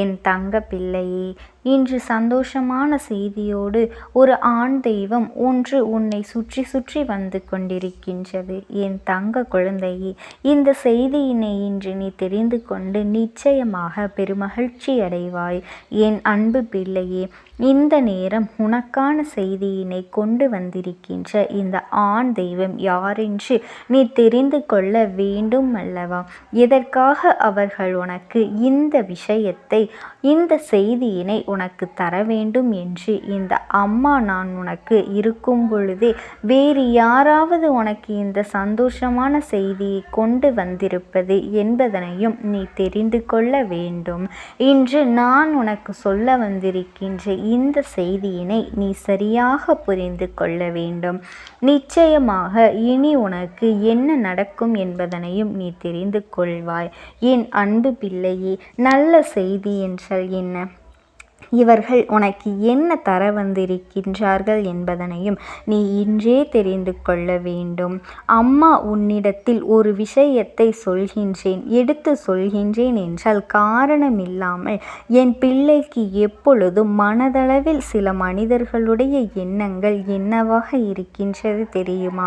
என் தங்க பிள்ளையே இன்று சந்தோஷமான செய்தியோடு ஒரு ஆண் தெய்வம் ஒன்று உன்னை சுற்றி சுற்றி வந்து கொண்டிருக்கின்றது. என் தங்க குழந்தையே இந்த செய்தியினை இன்று நீ தெரிந்து கொண்டு நிச்சயமாக பெருமகிழ்ச்சி அடைவாய். என் அன்பு பிள்ளையே இந்த நேரம் உனக்கான செய்தியினை கொண்டு வந்திருக்கின்ற இந்த ஆண் தெய்வம் யாரென்று நீ தெரிந்து கொள்ள வேண்டும் அல்லவா எதற்காக அவர்கள் உனக்கு இந்த விஷயத்தை இந்த செய்தியினை உனக்கு தர வேண்டும் என்று இந்த அம்மா நான் உனக்கு இருக்கும் பொழுதே வேறு யாராவது உனக்கு இந்த சந்தோஷமான செய்தியை கொண்டு வந்திருப்பது என்பதனையும் நீ தெரிந்து கொள்ள வேண்டும். இன்று நான் உனக்கு சொல்ல வந்திருக்கின்ற இந்த செய்தியினை நீ சரியாக புரிந்து கொள்ள வேண்டும். நிச்சயமாக இனி உனக்கு என்ன நடக்கும் என்பதனையும் நீ தெரிந்து கொள்வாய். என் அன்பு பிள்ளையே நல்ல நல்ல செய்தி என்றால் என்ன? இவர்கள் உனக்கு என்ன தர வந்திருக்கின்றார்கள் என்பதனையும் நீ இன்றே தெரிந்து கொள்ள வேண்டும். அம்மா உன்னிடத்தில் ஒரு விஷயத்தை சொல்கின்றேன் எடுத்து சொல்கின்றேன் என்றால் காரணமில்லாமல் என் பிள்ளைக்கு எப்பொழுதும் மனதளவில் சில மனிதர்களுடைய எண்ணங்கள் என்னவாக இருக்கின்றது தெரியுமா?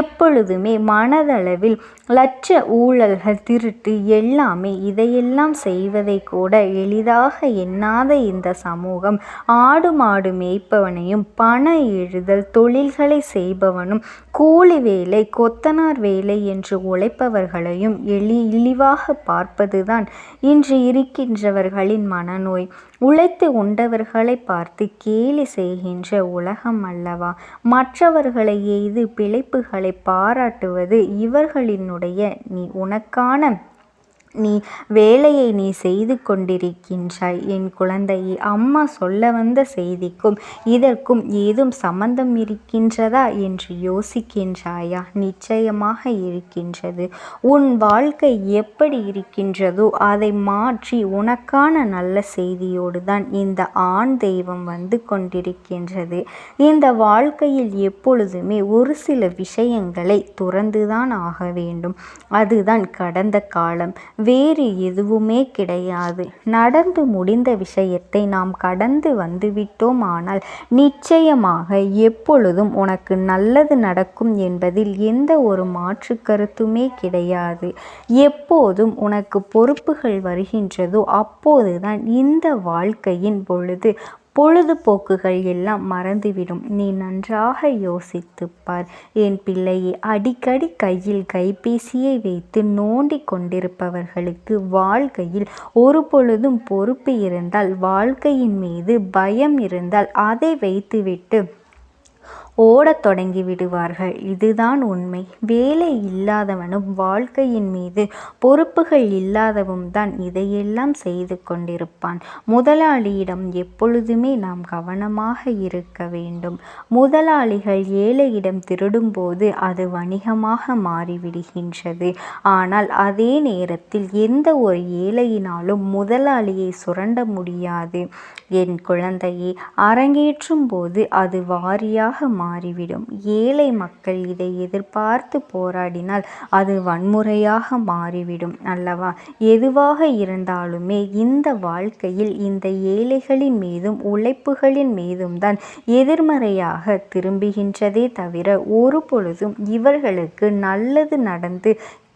எப்பொழுதுமே மனதளவில் லட்ச ஊழல்கள் திருட்டு எல்லாமே இதையெல்லாம் செய்வதை கூட எளிதாக எண்ணாத இந்த சமூகம். ஆடு மாடு மேய்ப்பவனையும் பண எழுதல் தொழில்களை செய்பவனும் கூலி வேலை கொத்தனார் வேலை என்று உழைப்பவர்களையும் எளி இழிவாக பார்ப்பதுதான் இன்று இருக்கின்றவர்களின் மனநோய். உழைத்து உண்டவர்களை பார்த்து கேலி செய்கின்ற உலகம் அல்லவா? மற்றவர்களை எய்து பிழைப்புகளை பாராட்டுவது இவர்களினுடைய நீ உனக்கான நீ வேலையை நீ செய்து கொண்டிருக்கின்றாய். என் குழந்தையை அம்மா சொல்ல வந்த செய்திக்கும் இதற்கும் ஏதும் சம்பந்தம் இருக்கின்றதா என்று யோசிக்கின்றாயா? நிச்சயமாக இருக்கின்றது. உன் வாழ்க்கை எப்படி இருக்கின்றதோ அதை மாற்றி உனக்கான நல்ல செய்தியோடு தான் இந்த ஆண் தெய்வம் வந்து கொண்டிருக்கின்றது. இந்த வாழ்க்கையில் எப்பொழுதுமே ஒரு சில விஷயங்களை துறந்துதான் ஆக வேண்டும். அதுதான் கடந்த காலம். வேறு எதுவுமே கிடையாது. நடந்து முடிந்த விஷயத்தை நாம் கடந்து வந்துவிட்டோம் ஆனால் நிச்சயமாக எப்பொழுதும் உனக்கு நல்லது நடக்கும் என்பதில் எந்த ஒரு மாற்று கருத்துமே கிடையாது. எப்போதும் உனக்கு பொறுப்புகள் வருகின்றதோ அப்போதுதான் இந்த வாழ்க்கையின் பொழுது பொழுதுபோக்குகள் எல்லாம் மறந்துவிடும். நீ நன்றாக யோசித்துப்பார் என் பிள்ளையை அடிக்கடி கையில் கைபேசியை வைத்து நோண்டி கொண்டிருப்பவர்களுக்கு வாழ்க்கையில் ஒரு பொழுதும் பொறுப்பு இருந்தால் வாழ்க்கையின் மீது பயம் இருந்தால் அதை வைத்துவிட்டு ஓடத் தொடங்கி விடுவார்கள். இதுதான் உண்மை. வேலை இல்லாதவனும் வாழ்க்கையின் மீது பொறுப்புகள் இல்லாதவும் தான் இதையெல்லாம் செய்து கொண்டிருப்பான். முதலாளியிடம் எப்பொழுதுமே நாம் கவனமாக இருக்க வேண்டும். முதலாளிகள் ஏழையிடம் திருடும்போது அது வணிகமாக மாறிவிடுகின்றது. ஆனால் அதே நேரத்தில் எந்த ஒரு ஏழையினாலும் முதலாளியை சுரண்ட முடியாது. என் குழந்தையை அரங்கேற்றும் போது அது வாரியாக மாறிவிடும். ஏழை மக்கள் இதை எதிர்பார்த்து போராடினால் அது வன்முறையாக மாறிவிடும் அல்லவா? எதுவாக இருந்தாலுமே இந்த வாழ்க்கையில் இந்த ஏழைகளின் மீதும் உழைப்புகளின் மீதும் தான் எதிர்மறையாக திரும்புகின்றதே தவிர ஒரு பொழுதும் இவர்களுக்கு நல்லது நடந்து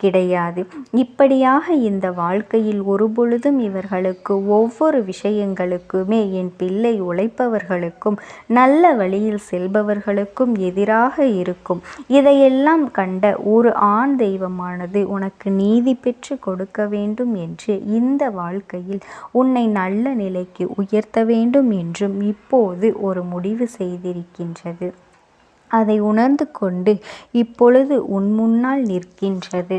கிடையாது. இப்படியாக இந்த வாழ்க்கையில் ஒருபொழுதும் இவர்களுக்கு ஒவ்வொரு விஷயங்களுக்குமே என் பிள்ளை உழைப்பவர்களுக்கும் நல்ல வழியில் செல்பவர்களுக்கும் எதிராக இருக்கும். இதையெல்லாம் கண்ட ஒரு ஆண் தெய்வமானது உனக்கு நீதி பெற்று கொடுக்க வேண்டும் என்று இந்த வாழ்க்கையில் உன்னை நல்ல நிலைக்கு உயர்த்த வேண்டும் என்றும் இப்போது ஒரு முடிவு செய்திருக்கின்றது. அதை உணர்ந்து கொண்டு இப்பொழுது உன் முன்னால் நிற்கின்றது.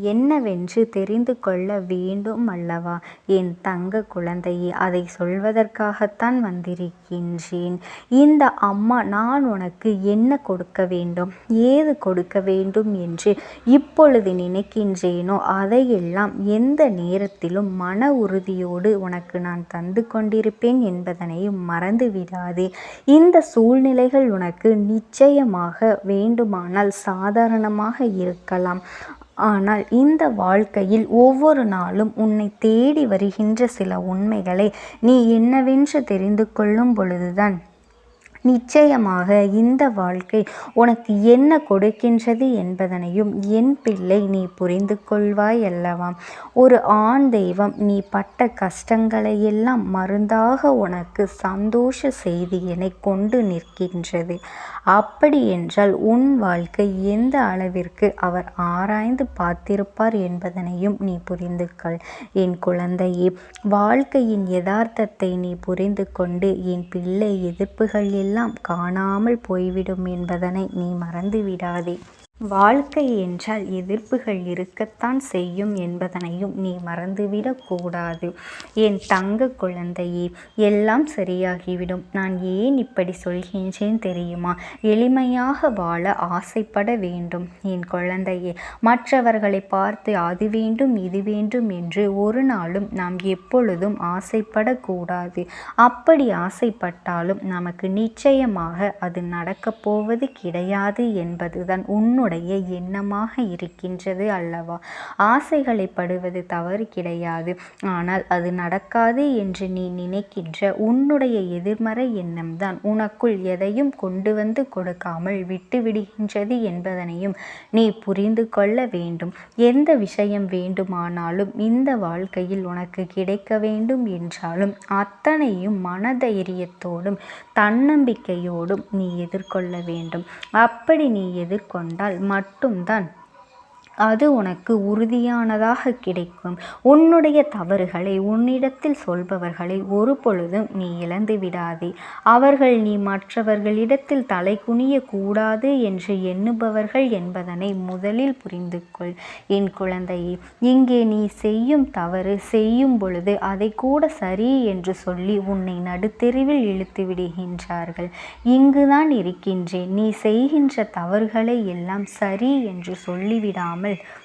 என்னவென்று தெரிந்து கொள்ள வேண்டும் அல்லவா? என் தங்க குழந்தையே அதை சொல்வதற்காகத்தான் வந்திருக்கின்றேன். இந்த அம்மா நான் உனக்கு என்ன கொடுக்க வேண்டும்? ஏது கொடுக்க வேண்டும் என்று இப்பொழுது நினைக்கின்றேனோ? அதையெல்லாம் எந்த நேரத்திலும் மன உறுதியோடு உனக்கு நான் தந்து கொண்டிருப்பேன் என்பதனையும் மறந்து விடாதே. இந்த சூழ்நிலைகள் உனக்கு நிச்சயமாக வேண்டுமானால் சாதாரணமாக இருக்கலாம். ஆனால் இந்த வாழ்க்கையில் ஒவ்வொரு நாளும் உன்னை தேடி வருகின்ற சில உண்மைகளை நீ என்னவென்று தெரிந்து கொள்ளும் பொழுதுதான். நிச்சயமாக இந்த வாழ்க்கை உனக்கு என்ன கொடுக்கின்றது என்பதனையும் என் பிள்ளை நீ புரிந்து கொள்வாய் அல்லவா? ஒரு ஆண் தெய்வம் நீ பட்ட கஷ்டங்களை எல்லாம் மருந்தாக உனக்கு சந்தோஷ செய்தியினை கொண்டு நிற்கின்றது. அப்படி என்றால் உன் வாழ்க்கை எந்த அளவிற்கு அவர் ஆராய்ந்து பார்த்திருப்பார் என்பதனையும் நீ புரிந்து கொள். என் குழந்தையே வாழ்க்கையின் யதார்த்தத்தை நீ புரிந்து கொண்டு என் பிள்ளை எதிர்ப்புகள் எல்லாம் எல்லாம் காணாமல் போய்விடும் என்பதனை நீ மறந்து விடாதே வாழ்க்கை என்றால் எதிர்ப்புகள் இருக்கத்தான் செய்யும் என்பதனையும் நீ மறந்துவிடக் கூடாது. என் தங்க குழந்தையே எல்லாம் சரியாகிவிடும். நான் ஏன் இப்படி சொல்கின்றேன் தெரியுமா? எளிமையாக வாழ ஆசைப்பட வேண்டும். என் குழந்தையே மற்றவர்களை பார்த்து அது வேண்டும் இது வேண்டும் என்று ஒரு நாளும் நாம் எப்பொழுதும் ஆசைப்படக்கூடாது அப்படி ஆசைப்பட்டாலும் நமக்கு நிச்சயமாக அது நடக்கப் போவது கிடையாது என்பதுதான் உன்னுடைய உன்னுடைய எண்ணமாக இருக்கின்றது அல்லவா? ஆசைகளை படுவது தவறு கிடையாது. ஆனால் அது நடக்காது என்று நீ நினைக்கின்ற உன்னுடைய எதிர்மறை எண்ணம்தான். உனக்குள் எதையும் கொண்டு வந்து கொடுக்காமல் விட்டுவிடுகின்றது என்பதனையும் நீ புரிந்து கொள்ள வேண்டும். எந்த விஷயம் வேண்டுமானாலும் இந்த வாழ்க்கையில் உனக்கு கிடைக்க வேண்டும் என்றாலும் அத்தனையும் மனதைரியத்தோடும் தன்னம்பிக்கையோடும் நீ எதிர்கொள்ள வேண்டும். அப்படி நீ எதிர்கொண்டால் மட்டும்தான். அது உனக்கு உறுதியானதாக கிடைக்கும். உன்னுடைய தவறுகளை உன்னிடத்தில் சொல்பவர்களை ஒரு பொழுதும் நீ இழந்து விடாதே. அவர்கள் நீ மற்றவர்களிடத்தில் தலை குனிய கூடாது என்று எண்ணுபவர்கள் என்பதனை முதலில் புரிந்து கொள் என் குழந்தையே இங்கே நீ செய்யும் தவறு செய்யும் பொழுது அதை கூட சரி என்று சொல்லி உன்னை நடுத்தெருவில் இழுத்து விடுகின்றார்கள். இங்குதான் இருக்கின்றேன். நீ செய்கின்ற தவறுகளை எல்லாம் சரி என்று சொல்லிவிடாமல் இல்லாமல்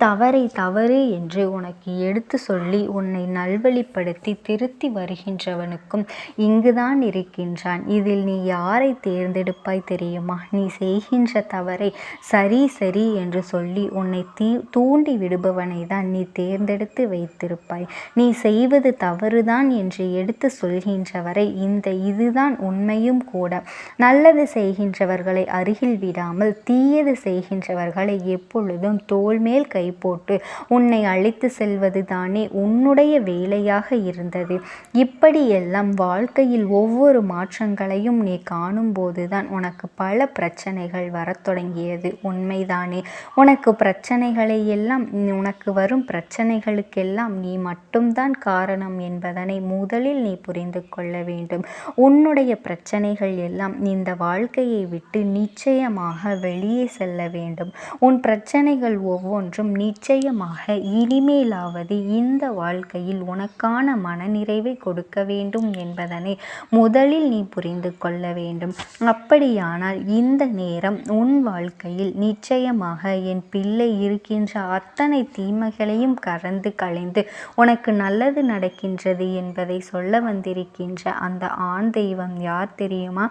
தவறை தவறு என்று உனக்கு எடுத்து சொல்லி உன்னை நல்வழிப்படுத்தி திருத்தி வருகின்றவனுக்கும் இங்குதான் இருக்கின்றான். இதில் நீ யாரை தேர்ந்தெடுப்பாய் தெரியுமா? நீ செய்கின்ற தவறை சரி சரி என்று சொல்லி உன்னை தீ தூண்டி விடுபவனை தான் நீ தேர்ந்தெடுத்து வைத்திருப்பாய். நீ செய்வது தவறுதான் என்று எடுத்து சொல்கின்றவரை இந்த இதுதான் உண்மையும் கூட. நல்லது செய்கின்றவர்களை அருகில் விடாமல் தீயது செய்கின்றவர்களை எப்பொழுதும் தோல்மேல் கை போட்டு உன்னை அழைத்து செல்வது தானே உன்னுடைய வேலையாக இருந்தது. இப்படியெல்லாம் வாழ்க்கையில் ஒவ்வொரு மாற்றங்களையும் நீ காணும்போதுதான் உனக்கு பல பிரச்சனைகள் வரத் தொடங்கியது. உண்மைதானே. உனக்கு பிரச்சனைகளை எல்லாம் உனக்கு வரும் பிரச்சனைகளுக்கெல்லாம் நீ மட்டும்தான் காரணம் என்பதனை முதலில் நீ புரிந்து கொள்ள வேண்டும். உன்னுடைய பிரச்சனைகள் எல்லாம் இந்த வாழ்க்கையை விட்டு நிச்சயமாக வெளியே செல்ல வேண்டும். உன் பிரச்சனைகள் ஒவ்வொன்றும் மற்றும் நிச்சயமாக இனிமேலாவது இந்த வாழ்க்கையில் உனக்கான மனநிறைவை கொடுக்க வேண்டும் என்பதனை முதலில் நீ புரிந்து கொள்ள வேண்டும். அப்படியானால் இந்த நேரம் உன் வாழ்க்கையில் நிச்சயமாக என் பிள்ளை இருக்கின்ற அத்தனை தீமைகளையும் கறந்து களைந்து உனக்கு நல்லது நடக்கின்றது என்பதை சொல்ல வந்திருக்கின்ற அந்த ஆண் தெய்வம் யார் தெரியுமா?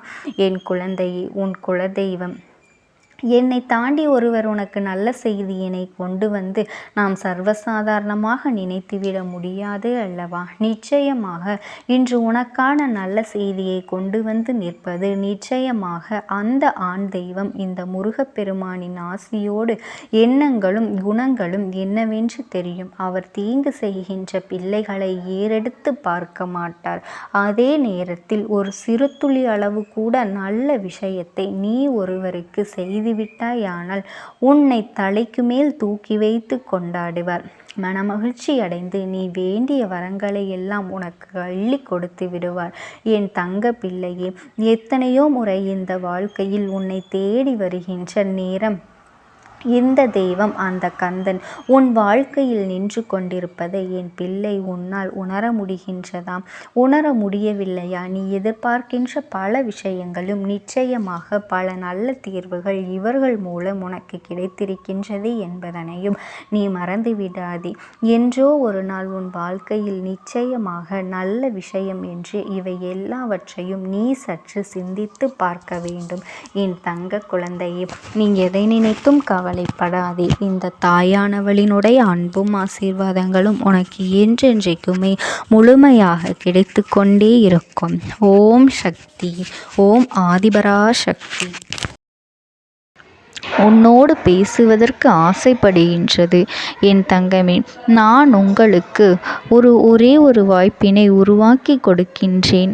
என் குழந்தையை உன் குலதெய்வம். என்னை தாண்டி ஒருவர் உனக்கு நல்ல செய்தியினை கொண்டு வந்து நாம் சர்வசாதாரணமாக நினைத்துவிட முடியாது அல்லவா? நிச்சயமாக. இன்று உனக்கான நல்ல செய்தியை கொண்டு வந்து நிற்பது நிச்சயமாக அந்த ஆண் தெய்வம் இந்த முருகப்பெருமானின் ஆசியோடு எண்ணங்களும் குணங்களும் என்னவென்று தெரியும். அவர் தீங்கு செய்கின்ற பிள்ளைகளை ஏறெடுத்து பார்க்க மாட்டார். அதே நேரத்தில் ஒரு சிறு துளி அளவு கூட நல்ல விஷயத்தை நீ ஒருவருக்கு செய்து செய்துவிட்டாயானால் உன்னை தலைக்கு மேல் தூக்கி வைத்து கொண்டாடுவார். மனமகிழ்ச்சி அடைந்து நீ வேண்டிய வரங்களை எல்லாம் உனக்கு அள்ளி கொடுத்து விடுவார். என் தங்க பிள்ளையே எத்தனையோ முறை இந்த வாழ்க்கையில் உன்னை தேடி வருகின்ற நேரம் இந்த தெய்வம் அந்த கந்தன் உன் வாழ்க்கையில் நின்று கொண்டிருப்பதை என் பிள்ளை உன்னால் உணர முடிகின்றதாம். உணர முடியவில்லையா? நீ எதிர்பார்க்கின்ற பல விஷயங்களும் நிச்சயமாக பல நல்ல தீர்வுகள் இவர்கள் மூலம் உனக்கு கிடைத்திருக்கின்றது என்பதனையும் நீ மறந்துவிடாதே. என்றோ ஒரு நாள் உன் வாழ்க்கையில் நிச்சயமாக நல்ல விஷயம் என்று இவை எல்லாவற்றையும் நீ சற்று சிந்தித்து பார்க்க வேண்டும். என் தங்க குழந்தையே நீ எதை நினைத்தும் கவ கவலைப்படாதே. இந்த தாயானவளினுடைய அன்பும் ஆசீர்வாதங்களும் உனக்கு என்றென்றைக்குமே முழுமையாக கிடைத்து கொண்டே இருக்கும். ஓம் சக்தி. ஓம் ஆதிபரா சக்தி உன்னோடு பேசுவதற்கு ஆசைப்படுகின்றது என் தங்கமே. நான் உங்களுக்கு ஒரு ஒரே ஒரு வாய்ப்பினை உருவாக்கி கொடுக்கின்றேன்.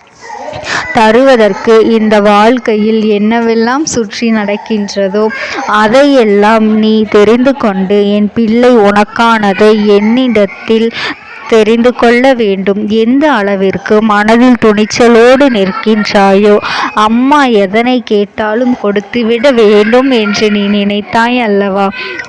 தருவதற்கு இந்த வாழ்க்கையில் என்னவெல்லாம் சுற்றி நடக்கின்றதோ அதையெல்லாம் நீ தெரிந்து கொண்டு என் பிள்ளை உனக்கானதை என்னிடத்தில் தெரிந்து கொள்ள வேண்டும். எந்த அளவிற்கு மனதில் துணிச்சலோடு நிற்கின்றாயோ அம்மா எதனை கேட்டாலும் கொடுத்துவிட வேண்டும் என்று நீ நினைத்தாய் அல்லவா?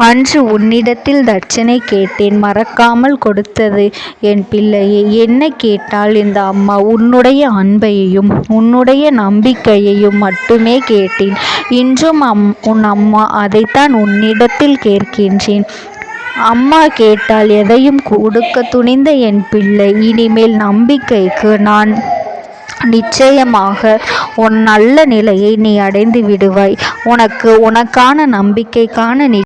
அன்று உன்னிடத்தில் தட்சணை கேட்டேன் மறக்காமல் கொடுத்தது என் பிள்ளையே. என்ன கேட்டால் இந்த அம்மா? உன்னுடைய அன்பையையும் உன்னுடைய நம்பிக்கையையும் மட்டுமே கேட்டேன். இன்றும் அம் உன் அம்மா அதைத்தான் உன்னிடத்தில் கேட்கின்றேன். அம்மா கேட்டால் எதையும் கொடுக்க துணிந்த என் பிள்ளை. இனிமேல் நம்பிக்கைக்கு நான் நிச்சயமாக உன் நல்ல நிலையை நீ அடைந்து விடுவாய். உனக்கு உனக்கான நம்பிக்கைக்கான